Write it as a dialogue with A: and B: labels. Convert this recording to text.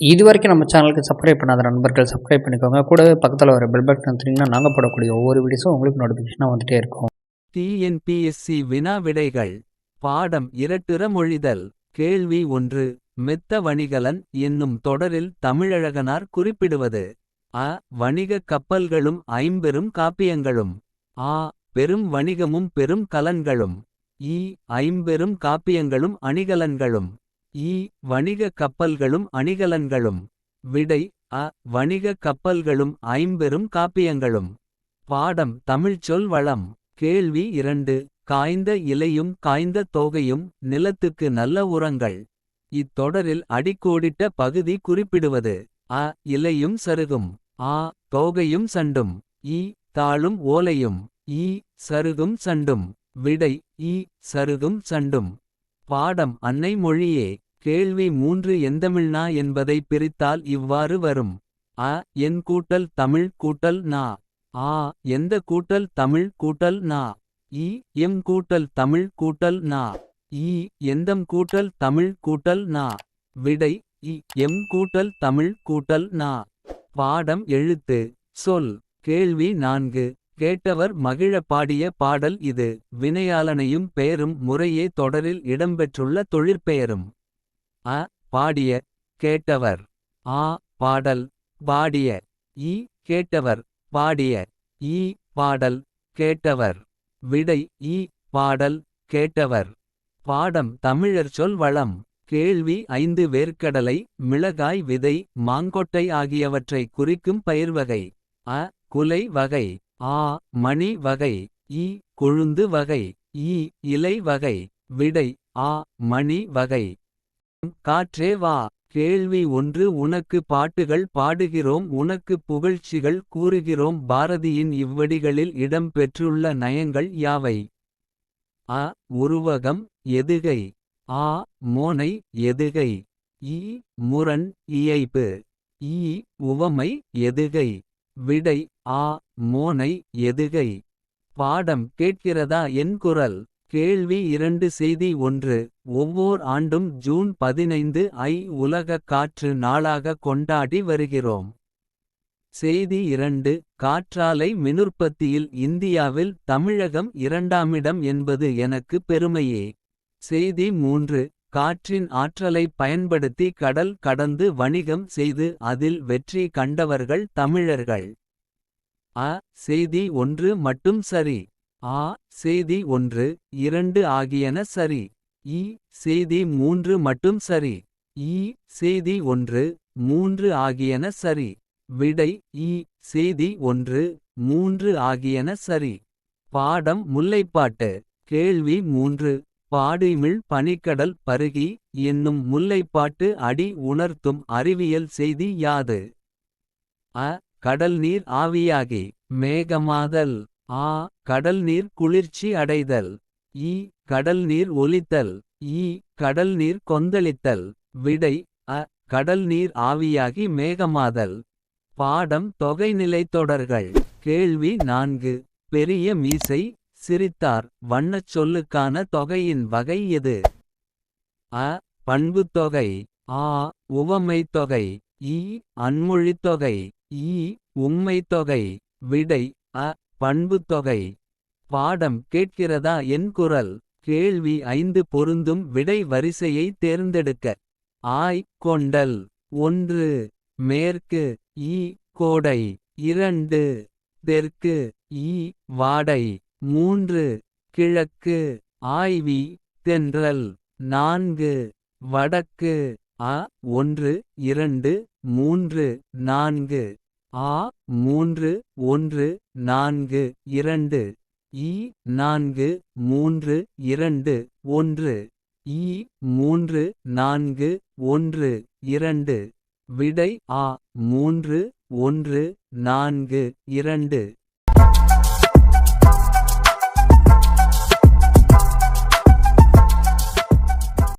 A: இது வரைக்கும் நம்ம சேனலுக்கு சப்ஸ்கிரைப் பண்ணாத நண்பர்கள் சப்ஸ்கிரைப் பண்ணிக்கோங்க. கூடவே பக்கத்தில் வர பெல் பட்டன் வந்தீங்கன்னா நாங்கள் போடக்கூடிய ஒவ்வொரு வீடியோஸும் உங்களுக்கு நோட்டிஃபிகேஷனாக வந்துட்டே இருக்கும்.
B: டிஎன்பிஎஸ்சி வினா விடைகள் பாடம் இரட்டுற மொழிதல் கேள்வி ஒன்று மெத்த வணிகலன் என்னும் தொடரில் தமிழழகனார் குறிப்பிடுவது. அ வணிகக் கப்பல்களும் ஐம்பெரும் காப்பியங்களும். ஆ பெரும் வணிகமும் பெரும் கலன்களும். ஈ ஐம்பெரும் காப்பியங்களும் அணிகலன்களும். ஈ வணிகக் கப்பல்களும் அணிகலன்களும். விடை அ வணிகக் கப்பல்களும் ஐம்பெரும் காப்பியங்களும். பாடம் தமிழ்ச்சொல் வளம். கேள்வி இரண்டு காய்ந்த இலையும் காய்ந்த தோகையும் நிலத்துக்கு நல்ல உரங்கள். இத்தொடரில் அடிக்கோடிட்ட பகுதி குறிப்பிடுவது அ இலையும் சருகும் ஆ தோகையும் சண்டும் இ தாளும் ஓலையும் ஈ சருகும் சண்டும். விடை ஈ சருகும் சண்டும். பாடம் அன்னை மொழியே கேள்வி மூன்று எந்தமிழ்னா என்பதை பிரித்தால் இவ்வாறு வரும். அ என் கூட்டல் தமிழ் கூட்டல் நா. ஆ எந்த கூட்டல் தமிழ் கூட்டல் நா. இ எம் கூட்டல் தமிழ் கூட்டல் நா. இ எந்தம் கூட்டல் தமிழ் கூட்டல் நா. விடை இ எம் கூட்டல் தமிழ் கூட்டல் நா. பாடம் எழுத்து சொல் கேள்வி நான்கு. கேட்டவர் மகிழ பாடிய பாடல் இது. வினையாளனையும் பெயரும் முறையே தொடரில் இடம்பெற்றுள்ள தொழிற்பெயரும். அ. பாடிய கேட்டவர். ஆ. பாடல் பாடிய. ஈ கேட்டவர். பாடிய. ஈ பாடல் கேட்டவர். விடை ஈ பாடல் கேட்டவர். பாடம் தமிழர் சொல் வளம். கேள்வி ஐந்து வேர்க்கடலை மிளகாய் விதை மாங்கொட்டை ஆகியவற்றை குறிக்கும் பயிர்வகை. அ. குலை வகை. ஆ மணி வகை ஈ கொழுந்து வகை ஈ இலை வகை விடை ஆ மணி வகை. காற்றே வா கேள்வி ஒன்று உனக்கு பாட்டுகள் பாடுகிறோம் உனக்கு புகழ்ச்சிகள் கூறுகிறோம் பாரதியின் இவ்வடிகளில் இடம் பெற்றுள்ள நயங்கள் யாவை? அ உருவகம் எதுகை. ஆ மோனை எதுகை. ஈ முரண் இயைப்பு ஈ உவமை எதுகை. விடை ஆ மோனை எதுகை. பாடம் கேட்கிறதா என் குரல்? கேள்வி இரண்டு செய்தி ஒன்று. ஒவ்வோர் ஆண்டும் ஜூன் பதினைந்து ஐ உலக காற்று நாளாக கொண்டாடி வருகிறோம். செய்தி இரண்டு காற்றாலை மினுற்பத்தியில் இந்தியாவில் தமிழகம் இரண்டாமிடம் என்பது எனக்கு பெருமையே. செய்தி மூன்று காற்றின் ஆற்றலை பயன்படுத்தி கடல் கடந்து வணிகம் செய்து அதில் வெற்றி கண்டவர்கள் தமிழர்கள். அ செய்தி ஒன்று மட்டும் சரி. ஆ செய்தி ஒன்று இரண்டு ஆகியன சரி. இ செய்தி மூன்று மட்டும் சரி. ஈ செய்தி ஒன்று மூன்று ஆகியன சரி. விடை ஈ செய்தி ஒன்று மூன்று ஆகியன சரி. பாடம் முல்லைப்பாட்டு. கேள்வி மூன்று. பாடிமிழ் பனிக்கடல் பருகி என்னும் முல்லைப்பாட்டு அடி உணர்த்தும் அறிவியல் செய்தி யாது? அ. கடல் நீர் ஆவியாகி மேகமாதல். ஆ. கடல் நீர் குளிர்ச்சி அடைதல். ஈ கடல் நீர் ஒலித்தல். ஈ கடல் நீர் கொந்தளித்தல். விடை அ. கடல் நீர் ஆவியாகி மேகமாதல். பாடம் தொகைநிலை தொடர்கள். கேள்வி நான்கு. பெரிய மீசை சிரித்தார். வண்ணச் சொல்லுக்கான தொகையின் வகை எது? அ. பண்புத் தொகை. ஆ. உவமைத் தொகை. ஈ அன்மொழித் தொகை. ஈ உம்மைத் தொகை. விடை. அ. பண்புத் தொகை. பாடம் கேட்கிறதா என் குரல்? கேள்வி ஐந்து பொருந்தும் விடை வரிசையை தேர்ந்தெடுக்க. ஆய் கொண்டல். ஒன்று. மேற்கு. ஈ கோடை. இரண்டு. தெற்கு. ஈ வாடை. மூன்று கிழக்கு ஆய்வி தென்றல் நான்கு வடக்கு அ ஒன்று இரண்டு மூன்று நான்கு ஆ மூன்று ஒன்று நான்கு இரண்டு ஈ நான்கு மூன்று இரண்டு ஒன்று ஈ மூன்று நான்கு ஒன்று இரண்டு விடை ஆ மூன்று ஒன்று நான்கு இரண்டு